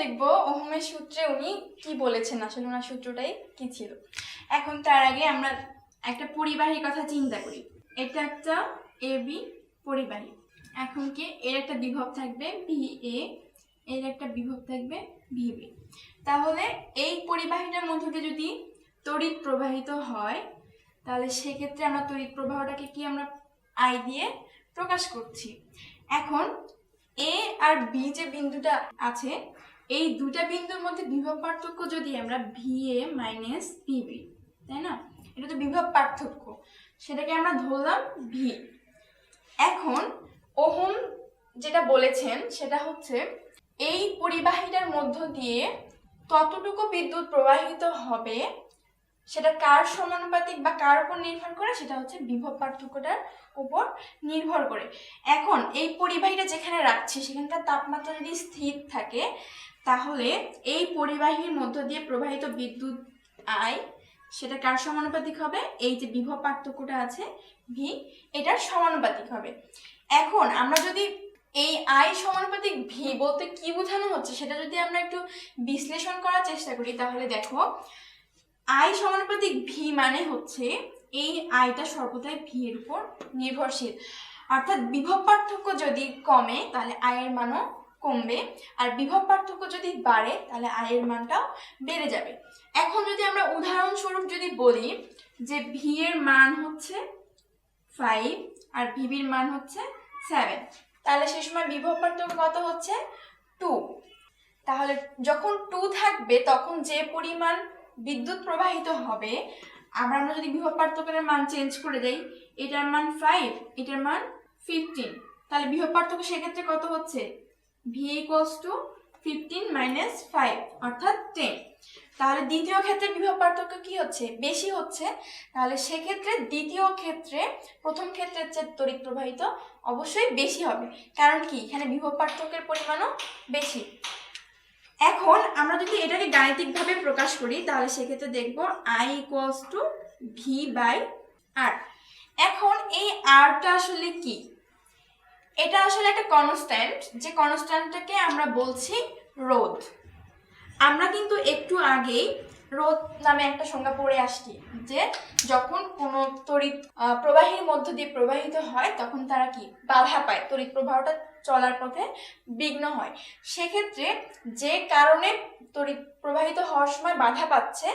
দেখব ওহমের সূত্রে উনি কি বলেছেন, আসলে ওনার সূত্রটাই কি ছিল? এখন তার আগে আমরা একটা পরিবাহীর কথা চিন্তা করি। এটা একটা এ, বি পরিবাহী। এখন কি এর একটা বিভব থাকবে ভি এ, এর একটা বিভব থাকবে ভি বি। তাহলে এই পরিবাহীটার মধ্যে দিয়ে যদি তড়িৎ প্রবাহিত হয়, তাহলে সেক্ষেত্রে আমরা তড়িৎ প্রবাহটাকে কি আমরা আই দিয়ে প্রকাশ করছি। এখন এ আর বি যে বিন্দুটা আছে এই দুটা বিন্দুর মধ্যে বিভব পার্থক্য যদি আমরা ভি এ মাইনাস পিবি তাই না? এটা তো বিভব পার্থক্য। সেটাকে আমরা ধরলাম ভি এখন ওহম যেটা বলেছেন, সেটা হচ্ছে এই পরিবাহীটার মধ্য দিয়ে ততটুকু বিদ্যুৎ প্রবাহিত হবে, সেটা কার সমানুপাতিক বা কার উপর নির্ভর করে, সেটা হচ্ছে বিভব পার্থক্যটার উপর নির্ভর করে। এখন এই পরিবাহীটা যেখানে রাখছি, সেখানকার তাপমাত্রা যদি স্থির থাকে তাহলে এই পরিবাহীর মধ্য দিয়ে প্রবাহিত বিদ্যুৎ আয় সেটা কার সমানুপাতিক হবে? এই যে বিভব পার্থক্যটা আছে ভি এটার সমানুপাতিক হবে। এখন আমরা যদি এই আই সমানুপাতিক ভি বলতে কি বোঝানো হচ্ছে সেটা যদি আমরা একটু বিশ্লেষণ করার চেষ্টা করি, তাহলে দেখো আই সমানুপাতিক ভি মানে হচ্ছে এই আয়টা সর্বদাই ভি এর উপর নির্ভরশীল। অর্থাৎ বিভব পার্থক্য যদি কমে, তাহলে আয়ের মানও কমবে। আর বিভব পার্থক্য যদি বাড়ে, তাহলে আয়ের মানটাও বেড়ে যাবে। এখন যদি আমরা উদাহরণস্বরূপ যদি বলি যে ভি এর মান হচ্ছে ফাইভ আর ভিবির মান হচ্ছে সেভেন তাহলে সে সময় বিভব পার্থক্য কত হচ্ছে? টু তাহলে যখন টু থাকবে, তখন যে পরিমাণ বিদ্যুৎ প্রবাহিত হবে, আবার আমরা যদি বিভব পার্থক্যের মান চেঞ্জ করে দেই, এটার মান ফাইভ এটার মান ফিফটিন তাহলে বিভব পার্থক্য সেক্ষেত্রে কত হচ্ছে? V equals to fifteen minus five অর্থাৎ টেন তাহলে দ্বিতীয় ক্ষেত্রে বিভব পার্থক্য কি হচ্ছে? বেশি হচ্ছে। তাহলে সেক্ষেত্রে দ্বিতীয় ক্ষেত্রে, প্রথম ক্ষেত্রের চেয়ে তড়িৎ প্রবাহিত অবশ্যই বেশি হবে। কারণ কি? এখানে বিভব পার্থক্যের পরিমাণও বেশি। এখন আমরা যদি এটাকে গাণিতিকভাবে প্রকাশ করি, তাহলে সেক্ষেত্রে দেখব I equals to V by R এখন এই আরটা আসলে কি? এটা আসলে একটা কনস্ট্যান্ট যে কনস্ট্যান্টটাকে আমরা বলছি রোদ আমরা কিন্তু একটু আগেই রোদ নামে একটা সংজ্ঞা পড়ে আসছি, যে যখন কোনো তড়িৎ প্রবাহের মধ্য দিয়ে প্রবাহিত হয়, তখন তারা কি? বাধা পায়। তড়িৎ প্রবাহটা চলার পথে বিঘ্ন হয়। সেক্ষেত্রে যে কারণে তড়িৎ প্রবাহিত হওয়ার সময় বাধা পাচ্ছে,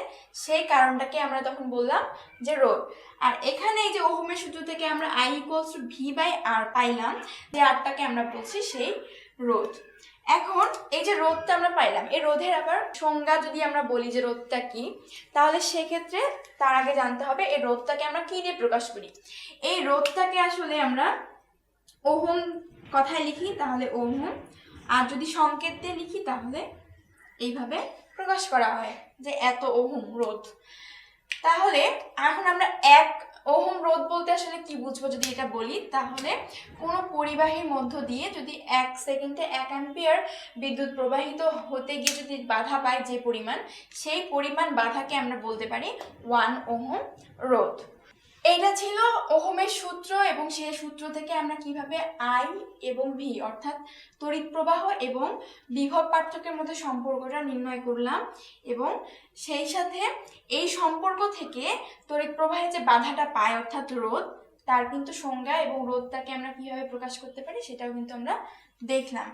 সেই কারণটাকে আমরা তখন বললাম যে রোধ। আর এখানে এই যে ওহমের সূত্র থেকে আমরা I equals to V by R পাইলাম, যে আরটাকে আমরা বলছি সেই রোধ। এখন এই যে রোধটা আমরা পাইলাম, এই রোধের আবার সংজ্ঞা যদি আমরা বলি যে রোধটা কি, তাহলে সেক্ষেত্রে তার আগে জানতে হবে এই রোধটাকে আমরা কী দিয়ে প্রকাশ করি? এই রোধটাকে আসলে আমরা ওহম কথায় লিখি, তাহলে ওহম আর যদি সংকেত লিখি, তাহলে এইভাবে প্রকাশ করা হয় যে এত ওহম রোধ। তাহলে এখন আমরা এক ওহম রোধ বলতে আসলে কি বুঝব যদি এটা বলি? তাহলে কোনো পরিবাহীর মধ্য দিয়ে যদি এক সেকেন্ডে এক অ্যাম্পিয়ার বিদ্যুৎ প্রবাহিত হতে গিয়ে যদি বাধা পায় যে পরিমাণ, সেই পরিমাণ বাধাকে আমরা বলতে পারি ওয়ান ওহম রোধ। এইটা ছিল ওহমের সূত্র এবং সেই সূত্র থেকে আমরা কীভাবে আই এবং ভি, অর্থাৎ তড়িৎ প্রবাহ এবং বিভব পার্থক্যের মধ্যে সম্পর্কটা নির্ণয় করলাম এবং সেই সাথে এই সম্পর্ক থেকে তড়িৎ প্রবাহে যে বাধাটা পায় অর্থাৎ রোধ, তার কিন্তু সংজ্ঞা এবং রোধটাকে আমরা কীভাবে প্রকাশ করতে পারি সেটাও কিন্তু আমরা দেখলাম।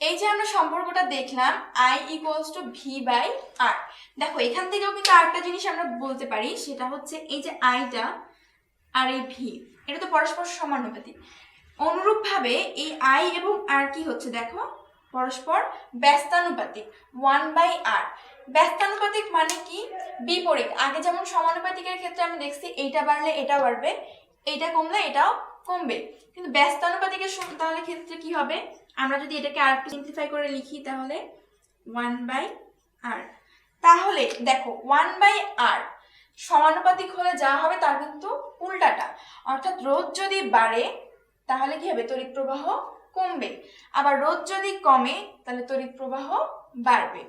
এই যে আমরা সম্পর্কটা দেখলাম, I equals to V by R. দেখো, এখান থেকেও কিন্তু আরেকটা জিনিস আমরা বলতে পারি, সেটা হচ্ছে এই যে আইটা আর এই ভি, এটা তো পরস্পর সমানুপাতিক অনুরূপভাবে এই আই এবং আর কি হচ্ছে দেখো? পরস্পর ব্যস্তানুপাতিক ওয়ান বাই আর ব্যস্তানুপাতিক মানে কি? বিপরীত। আগে যেমন সমানুপাতিকের ক্ষেত্রে আমি দেখছি, এইটা বাড়লে এটা বাড়বে, এইটা কমলে এটাও কমবে। কিন্তু ব্যস্তানুপাতিকের তাহলে ক্ষেত্রে কি হবে? আমরা যদি এটাকে আর সিম্পলিফাই করে লিখি তাহলে ওয়ান বাই আর তাহলে দেখো ওয়ান বাই আর সমানুপাতিক হলে যা হবে তার কিন্তু উল্টাটা। অর্থাৎ রোদ যদি বাড়ে, তাহলে কি হবে? তড়িৎ প্রবাহ কমবে। আবার রোদ যদি কমে, তাহলে তড়িৎ প্রবাহ বাড়বে।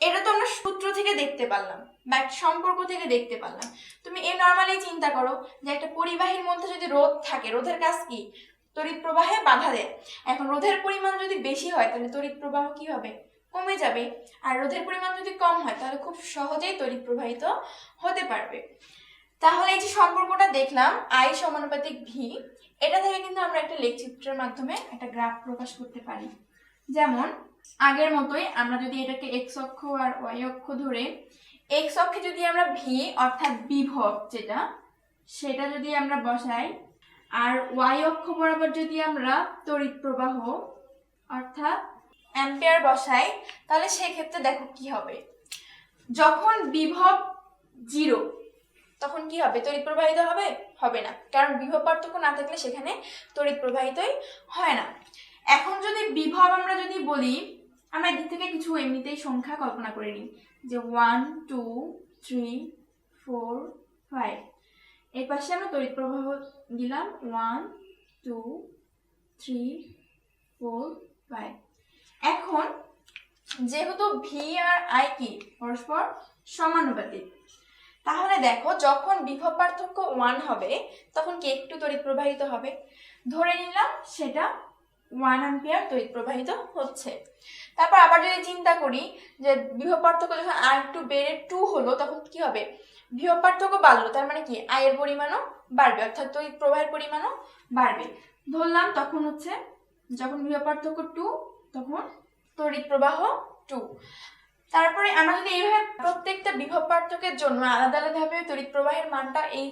এটা তো আমরা সূত্র থেকে দেখতে পারলাম, বা একটা সম্পর্ক থেকে দেখতে পারলাম। তুমি এ নর্মালি চিন্তা করো যে একটা পরিবাহীর মধ্যে যদি রোদ থাকে, রোধের কাজ কি? তড়িৎ প্রবাহে বাধা দেয়। এখন রোধের পরিমাণ যদি বেশি হয়, তাহলে তড়িৎ প্রবাহ কি হবে? কমে যাবে। আর রোধের পরিমাণ যদি কম হয়, তাহলে খুব সহজেই তড়িৎ প্রবাহিত হতে পারবে। তাহলে এই যে সম্পর্কটা দেখলাম আই সমানুপাতিক ভি এটা থেকে কিন্তু আমরা একটা লেখচিত্রের মাধ্যমে একটা গ্রাফ প্রকাশ করতে পারি। যেমন, আগের মতোই আমরা যদি এটাকে এক্স অক্ষ আর ওয়াই অক্ষ ধরে এক্স অক্ষে যদি আমরা ভি অর্থাৎ বিভব যেটা, সেটা যদি আমরা বসাই, আর ওয়াই অক্ষ বরাবর যদি আমরা তড়িৎ প্রবাহ, অর্থাৎ অ্যাম্পিয়ার বসাই, তাহলে সেক্ষেত্রে দেখো কি হবে। যখন বিভব জিরো তখন কি হবে? তড়িৎ প্রবাহিত হবে? হবে না। কারণ বিভব পার্থক্য না থাকলে সেখানে তড়িৎ প্রবাহিতই হয় না। এখন যদি বিভব আমরা যদি বলি, আমরা এদিক থেকে কিছু এমনিতেই সংখ্যা কল্পনা করে নিই। যে one two three four five এর পাশে আমরা তড়িৎ প্রবাহ দিলাম one two three four five এখন যেহেতু ভি আর আই কি? পরস্পর সমানুপাতিক। তাহলে দেখো, যখন বিভব পার্থক্য ওয়ান হবে, তখন কি একটু তড়িৎ প্রবাহিত হবে? ধরে নিলাম সেটা ওয়ান অ্যাম্পিয়ার তড়িৎ প্রবাহিত হচ্ছে। তারপর আবার যদি চিন্তা করি যে বিভব পার্থক্য যখন আর একটু বেড়ে টু হলো, তখন কি হবে? বিভব পার্থক্য বাড়লো, তার মানে কি? আয়ের পরিমাণও বাড়বে, অর্থাৎ তড়িৎ প্রবাহের পরিমাণও বাড়বে। ধরলাম তখন হচ্ছে, যখন বিভব পার্থক্য টু তখন তড়িৎ প্রবাহ টু তারপরে আমরা যদি এইভাবে প্রত্যেকটা বিভব পার্থক্যের জন্য আলাদা আলাদাভাবে তড়িৎ প্রবাহের মানটা এই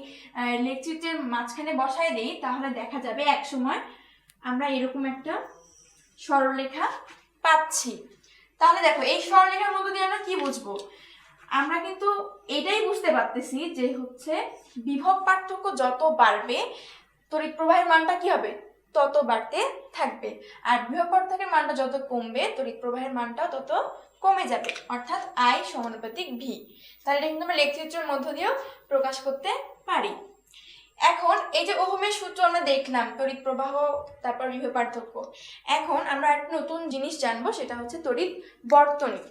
লেকচিত্রের মাঝখানে বসায় দিই, তাহলে দেখা যাবে এক সময় আমরা এরকম একটা সরলরেখা পাচ্ছি। তাহলে দেখো, এই সরলরেখার মধ্যে দিয়ে আমরা কি বুঝব? আমরা কিন্তু এটাই বুঝতে পারতেছি যে হচ্ছে বিভব পার্থক্য যত বাড়বে, তড়িৎ প্রবাহের মানটা কি হবে? তত বাড়তে থাকবে। আর বিভব পার্থক্যের মানটা যত কমবে, তড়িৎ প্রবাহের মানটাও তত কমে যাবে। অর্থাৎ আই সমানুপাতিক ভি তাহলে এটা কিন্তু আমরা লেখচিত্রের মধ্য দিয়েও প্রকাশ করতে পারি। এখন এই যে ওহমের সূত্র আমরা দেখলাম, তড়িৎ প্রবাহ, তারপর বিভব পার্থক্য। এখন আমরা একটা নতুন জিনিস জানব, সেটা হচ্ছে তড়িৎ বর্তনী।